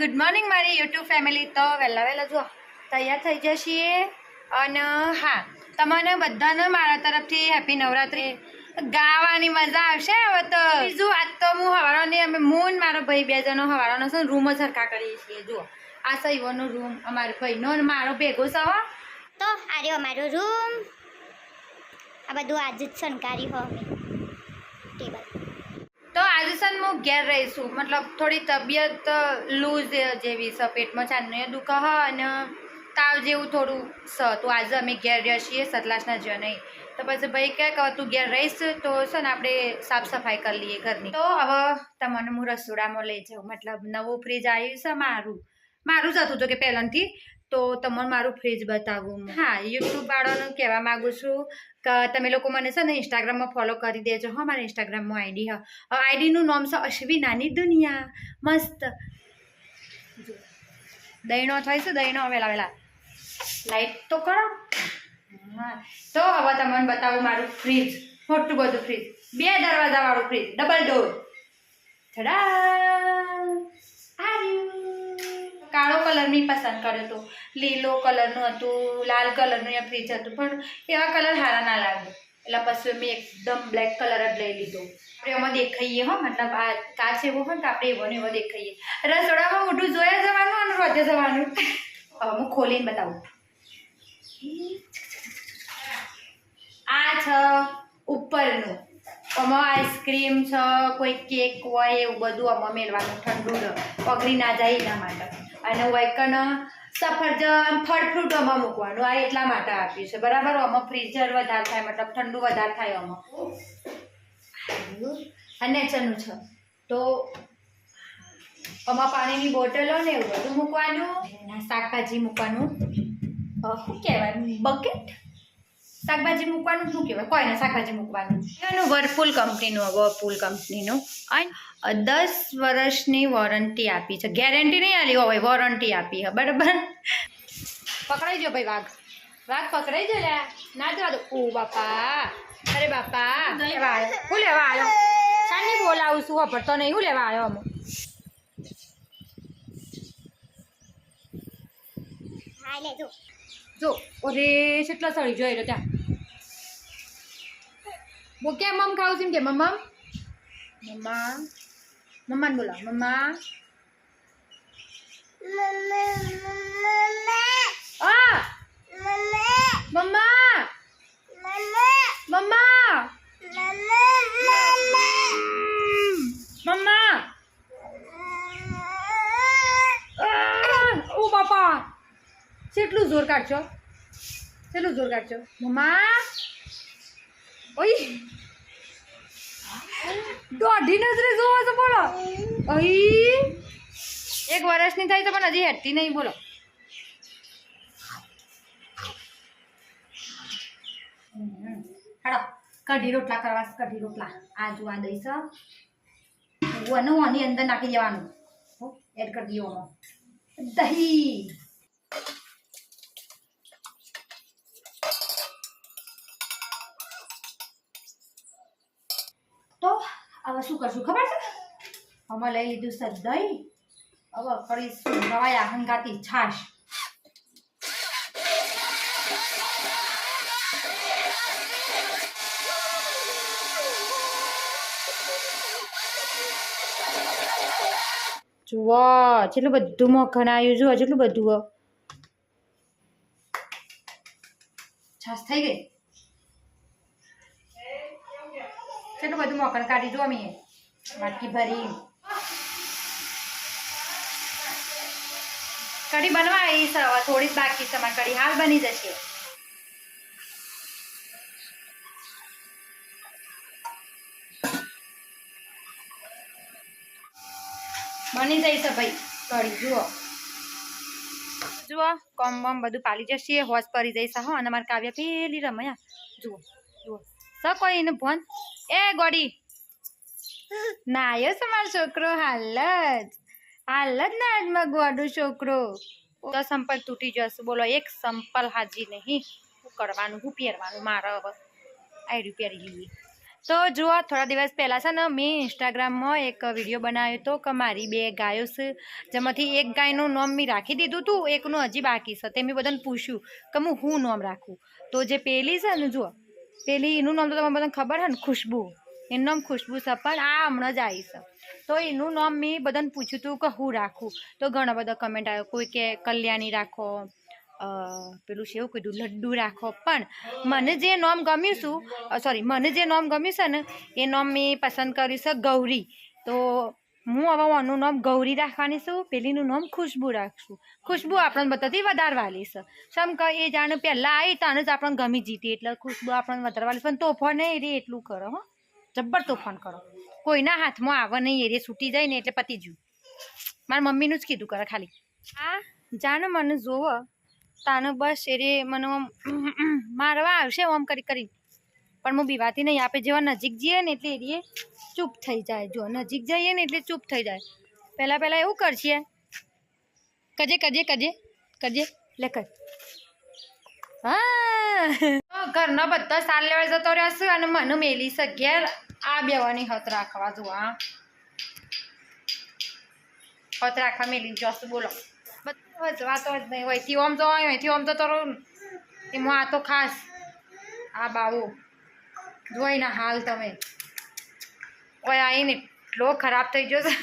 Good morning મારી YouTube family તો વહેલા વહેલા જો તૈયાર થઈ જશીએ. અને હા તમને બધાને મારા તરફથી હેપી નવરાત્રી. ગાવાની મજા આવશે હવે તો. બીજું આજ તો હું હવારોની અમે મૂન મારો ભાઈ બે જણો હવારોનો છે રૂમ સરખા કરીએ છીએ, જુઓ. આ છે રૂમ, અમારો ભાઈનો મારો ભેગો સવા તો આ રહ્યો અમારો રૂમ. આ બધું આજે જ શણકારી હો અમે ટેબલ તો આજે છે ને હું ઘેર રહીશું મતલબ થોડી તબિયત લૂઝ જેવી છે પેટમાં ચાંદને દુખા. અને તાવ જેવું થોડું સ. તો આજે અમે ઘેર રહ્યા છીએ, સતલાસના જ નહીં. તો પછી ભાઈ કહે કે તું ઘેર રહીશ, તો છે ને આપણે સાફ સફાઈ કરી લઈએ ઘરની. તો હવે તમને હું રસોડામાં લઈ જાઉં. મતલબ નવું ફ્રીજ આવ્યું છે મારું. મારું જ હતું તો કે પહેલાંથી. તો તમને મારું ફ્રીજ બતાવું હા. યુટ્યુબ વાળાનું કહેવા માગું છું કે તમે લોકો મને છે ને ઇન્સ્ટાગ્રામમાં ફોલો કરી દેજો. હા, મારા ઇન્સ્ટાગ્રામમાં આઈડી હા. આઈડીનું નામ છે અશ્વી નાની દુનિયા. મસ્ત. દહીણો થાય છે, દહીણો વેલા વેલા. લાઈટ તો કરો. હા, તો હવે તમને બતાવું મારું ફ્રીજ. મોટું બધું ફ્રીજ. બે દરવાજાવાળું ફ્રીજ. ડબલ ડોર કાળો કલર મેં પસંદ કર્યો હતો લીલો કલરનું હતું, લાલ કલરનું એ ફ્રીજ હતું, પણ એવા કલર સારા ના લાગે. એટલે પછી મેં એકદમ બ્લેક કલર જ લઈ લીધો. આપણે એમાં દેખાઈએ હો, મતલબ આ કાચ એવો હોય ને તો આપણે એવો ને એવો દેખાઈએ. રસોડામાં મોઢું જોયા જવાનું અને રોજે જવાનું? હું ખોલીને બતાવું. આ છ ઉપરનું. આમાં આઈસ્ક્રીમ છે, કોઈ કેક હોય, એવું બધું આમાં મેળવાનું ઠંડુ પગરી ના જાય એના માટે. અને વૈકન સફરજન, ફળ ફ્રૂટ આમાં મૂકવાનું, આ એટલા માટે આપ્યું છે. બરાબર? આમાં ફ્રીઝર વધારે થાય, મતલબ ઠંડુ વધારે થાય આમાં. અને નેચરનું છે. તો આમાં પાણીની બોટલો ને એવું બધું મૂકવાનું, શાકભાજી મૂકવાનું. શું કહેવાય? બકેટ? શાકભાજી મૂકવાનું શું કહેવાય? કોઈને શાકભાજી મૂકવાનું એનું વર્પુલ કંપનીનું વર્પુલ કંપનીનું. અને દસ વર્ષની વોરંટી આપી છે. ગેરંટી નહીં આલી હોય વોરંટી આપી છે. બરાબર? પકડાઈ જો ભાઈ વાઘ. વાઘ પકડાઈ જો લ્યા ના જવા દો ઓ બાપા. અરે બાપા. લેવા આવ્યો હું લેવા આવ્યો? શાની બોલાવું છું વાપરતો નહીં. હું લેવા આવ્યો અમે હા લે જો જો ઓરે કેટલો સળી જોઈ રહ્યો ત્યાં બો કેમ મમ ખાવું છે એમ કે, મમ્મા મમ્મા? મમ્માને બોલાવ મમ્મા આ મમ્મા મમ્મા મમ્મા આ! ઓ બાપા કેટલું જોર કાઢશો? કેટલું જોર કાઢશો? મમ્મા! ઓય! દોઢી નજરે જોવો છો બોલો. અહી એક વર્ષની થઈ તો પણ હજી હેઠતી નહીં, બોલો. હમ. કઢી રોટલા કરવા, કઢી રોટલા. આ જો આ દઈશ વનું આની અંદર નાખી દેવાનું. એડ કરી દેવાનું દહીં. હવે શું કરશું? ખબર છે? અમે લઈ લીધું છે દહીં. હવે કરીશું રવાયા હંગાતી છાશ. જુઓ, જેટલું બધું મખણ આવ્યું જુઓ, જેટલું બધું. છાશ થઈ ગઈ? કેટલું બધું મોકણ કાઢી જો અમે. વાટકી ભરી. કઢી બનવા એ થોડી જ બાકી છે મારી કઢી. હાલ બની જશે. બની છે ભાઈ, કઢી, જુઓ. જુઓ, કોમ બમ બધું પાલી જશે, હોશ પડી જઈશ હો. અને મારે કાવ્ય પેલી રમયા જુઓ જુઓ. સ કોઈ ફોન. એ ગોડી. ના આવ્યો છે મારો છોકરો? હાલ જ. હાલ જ ના આજમાં મગવાડું છોકરો. તો સંપલ તૂટી જશે. બોલો, એક સંપલ હાજી નહીં. હું કરવાનું? હું પહેરવાનું? મારો હવે આયરું પહેરી લઈએ. તો જુઓ, થોડા દિવસ પહેલાં છે ને, મેં ઇન્સ્ટાગ્રામમાં એક વીડિયો બનાવ્યો હતો કે મારી બે ગાયો છે, જેમાંથી એક ગાયનું નામ મેં રાખી દીધું હતું એકનું હજી બાકી છે. તે મેં બધાને પૂછ્યું કે હું શું નામ રાખું? તો જે પહેલી છે ને, જુઓ પેલી એનું નામ તો તમને બધાને ખબર છે ને? ખુશ્બુ. એનું નામ ખુશ્બુ છે, પણ આ હમણાં જ આવી છે. તો એનું નામ મેં બધાને પૂછ્યું હતું કે હું રાખું? તો ઘણા બધા કમેન્ટ આવ્યો, કોઈ કે કલ્યાણી રાખો પેલું છે એવું કીધું, લડ્ડુ રાખો. પણ મને જે નામ ગમ્યું છું સોરી મને જે નામ ગમ્યું છે ને, એ નામ મેં પસંદ કર્યું છે ગૌરી. તો હું હવે આનું નામ ગૌરી રાખવાની છું પેલીનું નામ ખુશ્બુ રાખશું. ખુશ્બુ આપણને બધાથી વધારે વાલી છે. સમ કે એ જાણે પહેલાં આવી તાને જ આપણને ગમી જીતી એટલે ખુશ્બુ આપણને વધારે વાલી પણ તોફાન નહીં એ રે એટલું કરો હો. જબ્બર તોફાન કરો. કોઈના હાથમાં આવે નહીં એ રે છૂટી જાય ને એટલે પતી ગયું મારા મમ્મીનું જ કીધું કરે ખાલી. આ જાણે મને જોવો તાને બસ એ રે મને આમ મારવા આવશે આમ કરી કરી પણ હું બીવાતી નહીં આપણે જેવા નજીક જઈએ ને એટલે એ ચૂપ થઈ જાય. જો નજીક જઈએ ને એટલે ચૂપ થઈ જાય. પહેલાં પહેલાં એવું કરશે. કજે કજે કજે કજે લે, કર. હા. ઘરના બધા સાલ લેવા જતો રહેશે અને મને મેલી શકીએ આ બેવાની હત રાખવા જો હા. હત રાખવા મેલી જશે બોલો. બધું વાતો જ નહીં હોયથી ઓમ તો હોયથી ઓમ તો તરો એમાં આ તો ખાસ. આ બાવો. જોઈને હાલ તમે. ઓય આવીને એટલો ખરાબ થઈ ગયો છે.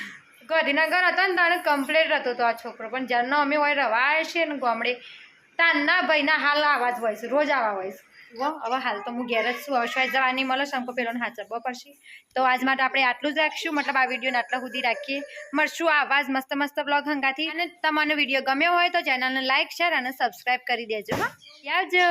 ગધીના ઘર હતા ને તાણે કમ્પ્લેટ હતો તો આ છોકરો. પણ જ્યારનો અમે હોય રવાય છે ને ગામડે, તાનના ભાઈના હાલ આવા જ હોય છે, રોજ આવા હોય છે. હવે હાલ તો હું ઘેર જ છું. હવે શાયદ જવાની મળે, શંકો પેલો હાચવવો પડશે. તો આજ માટે આપણે આટલું જ રાખશું. મતલબ આ વિડીયોને આટલા સુધી રાખીએ. મળશું આવા જ મસ્ત મસ્ત બ્લોગ હંગાથી. અને તમને વીડિયો ગમ્યો હોય તો ચેનલને લાઇક શેર અને સબસ્ક્રાઈબ કરી દેજો, હા. આવજો.